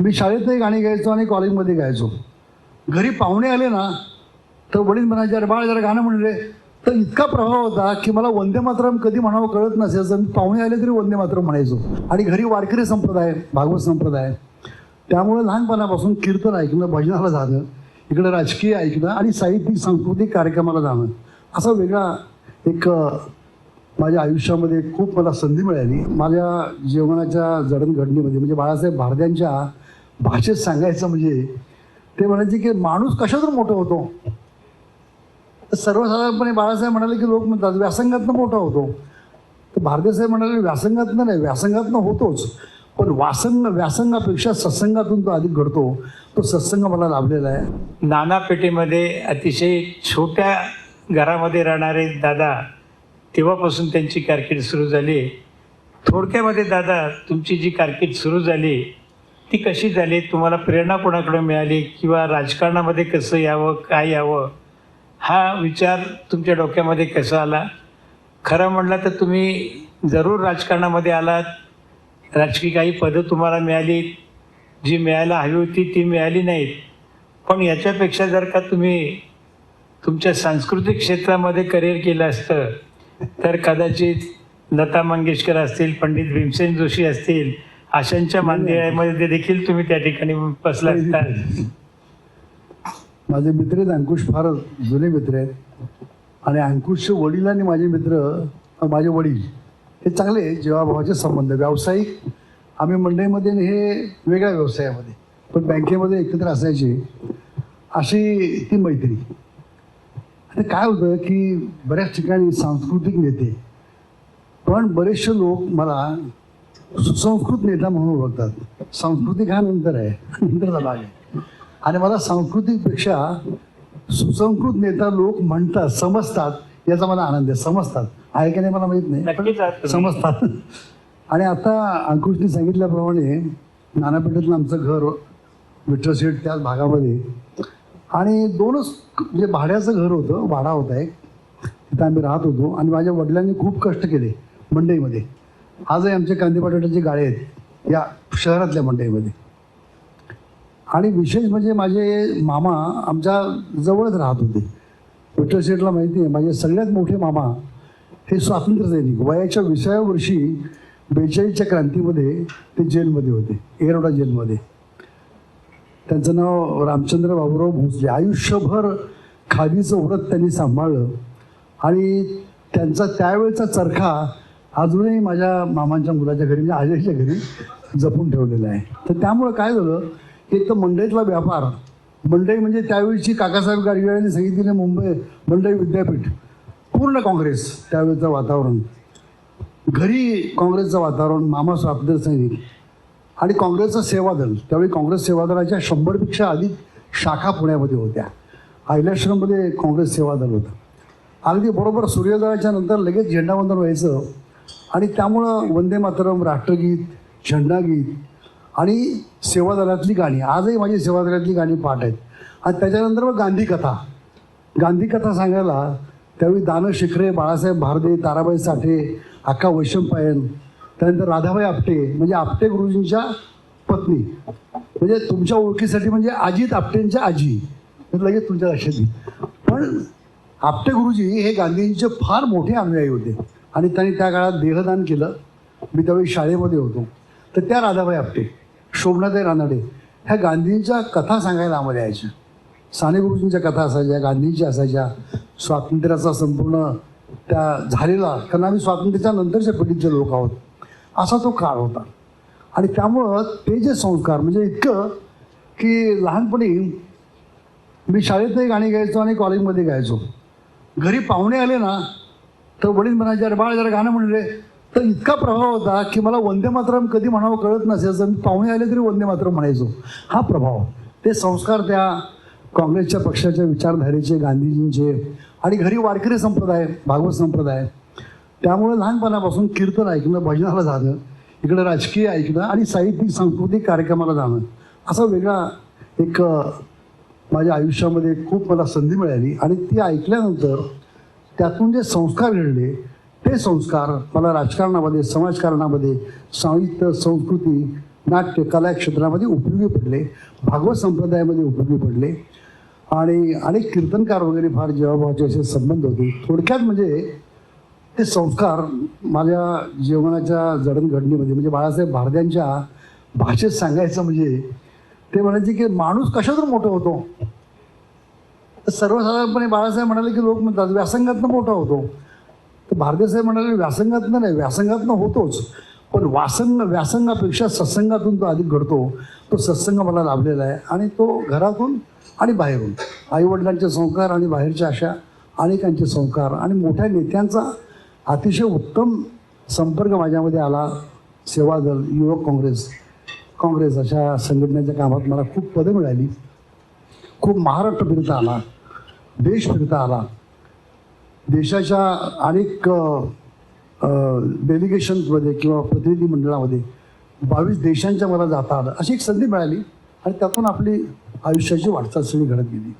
मी शाळेतही गाणी गायचो आणि कॉलेजमध्ये गायचो. घरी पाहुणे आले ना तर वडील म्हणायचे अरे बाळ जरा गाणं म्हणले तर इतका प्रभाव होता की मला वंदे मातरम कधी म्हणावं कळत नसायचं मी पाहुणे आले तरी वंदे मातरम म्हणायचो. आणि घरी वारकरी संप्रदाय भागवत संप्रदाय. त्यामुळे लहानपणापासून कीर्तन ऐकणं भजनाला जाणं इकडं राजकीय ऐकणं आणि साहित्यिक सांस्कृतिक कार्यक्रमाला जाणं असा वेगळा एक माझ्या आयुष्यामध्ये खूप मला संधी मिळाली. माझ्या जीवनाच्या जडणघडणीमध्ये म्हणजे बाळासाहेब भारद्यांच्या भाषेत सांगायचं म्हणजे ते म्हणायचे की माणूस कशातून मोठं होतो? सर्वसाधारणपणे बाळासाहेब म्हणाले की लोक म्हणतात व्यासंगातनं मोठा होतो. तर भारतीसाहेब म्हणाले व्यासंगातनं नाही व्यासंगातनं होतोच. पण वासंग व्यासंगापेक्षा सत्संगातून तो अधिक घडतो. तो सत्संग मला लाभलेला आहे. नाना पेठेमध्ये अतिशय छोट्या घरामध्ये राहणारे दादा तेव्हापासून त्यांची कारकीर्द सुरू झाली. थोडक्यामध्ये दादा तुमची जी कारकीर्द सुरू झाली ती कशी झाली? तुम्हाला प्रेरणा कोणाकडून मिळाली? किंवा राजकारणामध्ये कसं यावं? काय यावं? हा विचार तुमच्या डोक्यामध्ये कसा आला? खरं म्हणलं तर तुम्ही जरूर राजकारणामध्ये आलात. राजकीय काही पदं तुम्हाला मिळाली. जी मिळायला हवी होती ती मिळाली नाहीत. पण याच्यापेक्षा जर का तुम्ही तुमच्या सांस्कृतिक क्षेत्रामध्ये करिअर केलं असतं तर कदाचित लता मंगेशकर असतील पंडित भीमसेन जोशी असतील अशांच्या मांदियामध्ये देखील तुम्ही त्या ठिकाणी बसला असता माझे मित्र आहेत अंकुश फार जुने मित्र आहेत. आणि अंकुशचे वडील आणि माझे मित्र माझे वडील हे चांगले जीवाभावाचे संबंध. व्यावसायिक आम्ही मंडईमध्ये हे वेगळ्या व्यवसायामध्ये पण बँकेमध्ये एकत्र असायचे. अशी ती मैत्री. आणि काय होतं की बऱ्याच ठिकाणी सांस्कृतिक नेते पण बरेचसे लोक मला सुसंस्कृत नेता म्हणून ओळखतात. सांस्कृतिक हा नंतर आहे? नंतरचा भाग आहे. आणि मला सांस्कृतिकपेक्षा सुसंस्कृत नेता लोक म्हणतात समजतात याचा मला आनंद आहे. समजतात. आहे की नाही मला माहीत नाही. समजतात. आणि आता अंकुशने सांगितल्याप्रमाणे नानापेठेतलं आमचं घर विठ्ठल शेठ त्याच भागामध्ये. आणि दोनच म्हणजे भाड्याचं घर होतं वाडा होता एक तिथं आम्ही राहत होतो. आणि माझ्या वडिलांनी खूप कष्ट केले मंडईमध्ये आजही आमचे कांदे बटाट्याचे गाळे आहेत या शहरातल्या मंडईमध्ये. आणि विशेष म्हणजे माझे मामा आमच्या जवळच राहत होते. विठ्ठल शेठला माहिती आहे माझे सगळ्यात मोठे मामा हे स्वातंत्र्य सैनिक वयाच्या विसाव्या वर्षी बेचाळीसच्या क्रांतीमध्ये ते जेलमध्ये होते एरोडा जेलमध्ये. त्यांचं नाव रामचंद्र बाबूराव भोसले. आयुष्यभर खादीचं व्रत त्यांनी सांभाळलं आणि त्यांचा त्यावेळचा चरखा अजूनही माझ्या मामांच्या मुलाच्या घरी म्हणजे आजयच्या घरी जपून ठेवलेलं आहे. तर त्यामुळं काय झालं एक तर मंडईतला व्यापार. मंडई म्हणजे त्यावेळीची काकासाहेब गाडगे यांनी सांगितलेलं मुंबई मंडई विद्यापीठ. पूर्ण काँग्रेस त्यावेळेचं वातावरण. घरी काँग्रेसचं वातावरण मामा स्वातंत्र्य सैनिक. आणि काँग्रेसचं सेवादल. त्यावेळी काँग्रेस सेवादलाच्या शंभरपेक्षा अधिक शाखा पुण्यामध्ये होत्या. आयलाश्रममध्ये काँग्रेस सेवादल होतं. अगदी बरोबर सूर्योदयाच्या नंतर लगेच झेंडावंदन व्हायचं. आणि त्यामुळं वंदे मातरम राष्ट्रगीत झेंडागीत आणि सेवादलातली गाणी आजही माझी सेवादलातली गाणी पाठ आहेत. आणि त्याच्यानंतर मग गांधी कथा. गांधी कथा सांगायला त्यावेळी दानव शिखरे बाळासाहेब भारदे ताराबाई साठे अक्का वैशंपायन त्यानंतर राधाबाई आपटे म्हणजे आपटे गुरुजींच्या पत्नी. म्हणजे तुमच्या ओळखीसाठी म्हणजे अजित आपटेंच्या आजी. म्हणजे लगेच तुमच्या लक्षात येईल. पण आपटे गुरुजी हे गांधींचे फार मोठे अनुयायी होते. आणि त्यांनी त्या काळात देहदान केलं. मी त्यावेळी शाळेमध्ये होतो. तर त्या राधाबाई आपटे शोभनाताई रानडे ह्या गांधींच्या कथा सांगायला आम्हाला यायच्या. साने गुरुजींच्या कथा असायच्या गांधींच्या असायच्या. स्वातंत्र्याचा संपूर्ण त्या झालेला कारण आम्ही स्वातंत्र्याच्या नंतरच्या पिढीचे लोक आहोत. असा तो काळ होता. आणि त्यामुळं ते जे संस्कार म्हणजे इतकं की लहानपणी मी शाळेतही गाणी गायचो आणि कॉलेजमध्ये गायचो. घरी पाहुणे आले ना तर वडील म्हणायचे अरे बाळ जरा गाणं म्हणले तर इतका प्रभाव होता की मला वंदे मातरम कधी म्हणावं कळत नसायचं. मी पाहुणे आले तरी वंदे मातरम म्हणायचो. हा प्रभाव. ते संस्कार त्या काँग्रेसच्या पक्षाच्या विचारधारेचे गांधीजींचे आणि घरी वारकरी संप्रदाय भागवत संप्रदाय. त्यामुळे लहानपणापासून कीर्तन ऐकणं भजनाला जाणं इकडं राजकीय ऐकणं आणि साहित्यिक सांस्कृतिक कार्यक्रमाला जाणं. असा वेगळा एक माझ्या आयुष्यामध्ये खूप मला संधी मिळाली आणि ती ऐकल्यानंतर त्यातून जे संस्कार घडले ते संस्कार मला राजकारणामध्ये समाजकारणामध्ये साहित्य संस्कृती नाट्य कला क्षेत्रामध्ये उपयोगी पडले भागवत संप्रदायामध्ये उपयोगी पडले. आणि अनेक कीर्तनकार वगैरे फार जेवाभावाचे असे संबंध होते. थोडक्यात म्हणजे ते संस्कार माझ्या जीवनाच्या जडणघडणीमध्ये म्हणजे बाळासाहेब भारद्यांच्या भाषेत सांगायचं म्हणजे ते म्हणायचे की माणूस कशातून मोठं होतो? तर सर्वसाधारणपणे बाळासाहेब म्हणाले की लोक म्हणतात व्यासंगातनं मोठा होतो. तर भारतीसाहेब म्हणाले व्यासंगातनं नाही व्यासंगातनं होतोच. पण वासंग व्यासंगापेक्षा सत्संगातून तो अधिक घडतो. तो सत्संग मला लाभलेला आहे. आणि तो घरातून आणि बाहेरून. आईवडिलांचे संस्कार आणि बाहेरच्या अशा अनेकांचे संस्कार आणि मोठ्या नेत्यांचा अतिशय उत्तम संपर्क माझ्यामध्ये आला. सेवादल युवक काँग्रेस काँग्रेस अशा संघटनेच्या कामात मला खूप पदं मिळाली. खूप महाराष्ट्र फिरता आला. देश फिरता आला. देशाच्या अनेक डेलिगेशनमध्ये किंवा प्रतिनिधी मंडळामध्ये बावीस देशांच्या मला जाता आलं. अशी एक संधी मिळाली आणि त्यातून आपली आयुष्याची वाटचाल सगळी घडत गेली.